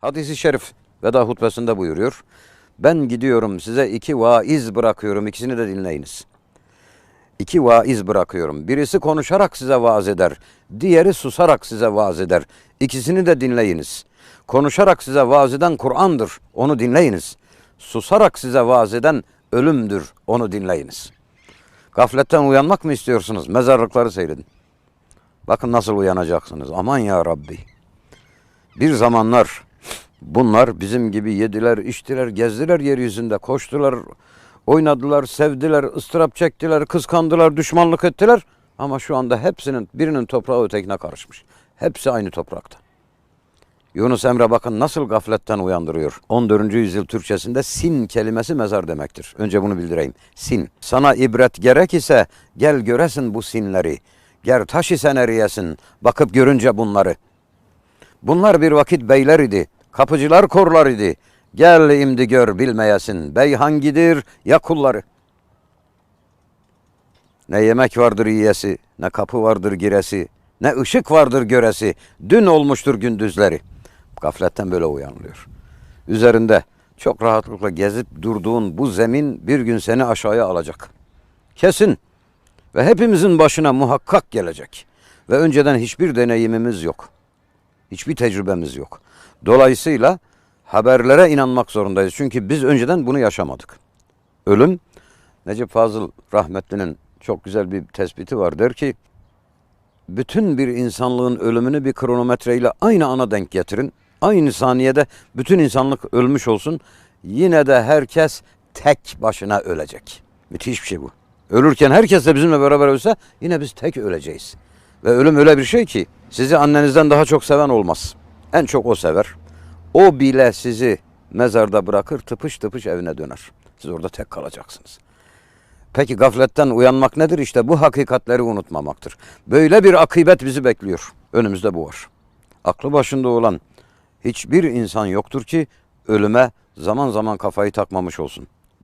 Hadis-i şerif veda hutbesinde buyuruyor. Ben gidiyorum size iki vaiz bırakıyorum ikisini de dinleyiniz. İki vaiz bırakıyorum. Birisi konuşarak size vaaz eder. Diğeri susarak size vaaz eder. İkisini de dinleyiniz. Konuşarak size vaaz eden Kur'an'dır. Onu dinleyiniz. Susarak size vaaz eden ölümdür. Onu dinleyiniz. Gafletten uyanmak mı istiyorsunuz? Mezarlıkları seyredin. Bakın nasıl uyanacaksınız. Aman ya Rabbi. Bir zamanlar bunlar bizim gibi yediler, içtiler, gezdiler yeryüzünde, koştular, oynadılar, sevdiler, ıstırap çektiler, kıskandılar, düşmanlık ettiler. Ama şu anda hepsinin birinin toprağı ötekine karışmış. Hepsi aynı toprakta. Yunus Emre bakın nasıl gafletten uyandırıyor. 14. yüzyıl Türkçesinde sin kelimesi mezar demektir. Önce bunu bildireyim. Sin. Sana ibret gerek ise gel göresin bu sinleri. Ger taş isen eriyesin. Bakıp görünce bunları. Bunlar bir vakit beyler idi. Kapıcılar korlar idi. Gel imdi gör bilmeyesin. Bey hangidir ya kulları. Ne yemek vardır yiyesi, ne kapı vardır giresi, ne ışık vardır göresi. Dün olmuştur gündüzleri. Gafletten böyle uyanılıyor. Üzerinde çok rahatlıkla gezip durduğun bu zemin bir gün seni aşağıya alacak. Kesin. Ve hepimizin başına muhakkak gelecek. Ve önceden hiçbir deneyimimiz yok. Hiçbir tecrübemiz yok. Dolayısıyla haberlere inanmak zorundayız. Çünkü biz önceden bunu yaşamadık. Ölüm, Necip Fazıl rahmetlinin çok güzel bir tespiti var. Der ki, bütün bir insanlığın ölümünü bir kronometreyle aynı ana denk getirin. Aynı saniyede bütün insanlık ölmüş olsun. Yine de herkes tek başına ölecek. Müthiş bir şey bu. Ölürken herkes de bizimle beraber ölse yine biz tek öleceğiz. Ve ölüm öyle bir şey ki sizi annenizden daha çok seven olmaz. En çok o sever. O bile sizi mezarda bırakır tıpış tıpış evine döner. Siz orada tek kalacaksınız. Peki gafletten uyanmak nedir? İşte bu hakikatleri unutmamaktır. Böyle bir akıbet bizi bekliyor. Önümüzde bu var. Aklı başında olan hiçbir insan yoktur ki ölüme zaman zaman kafayı takmamış olsun.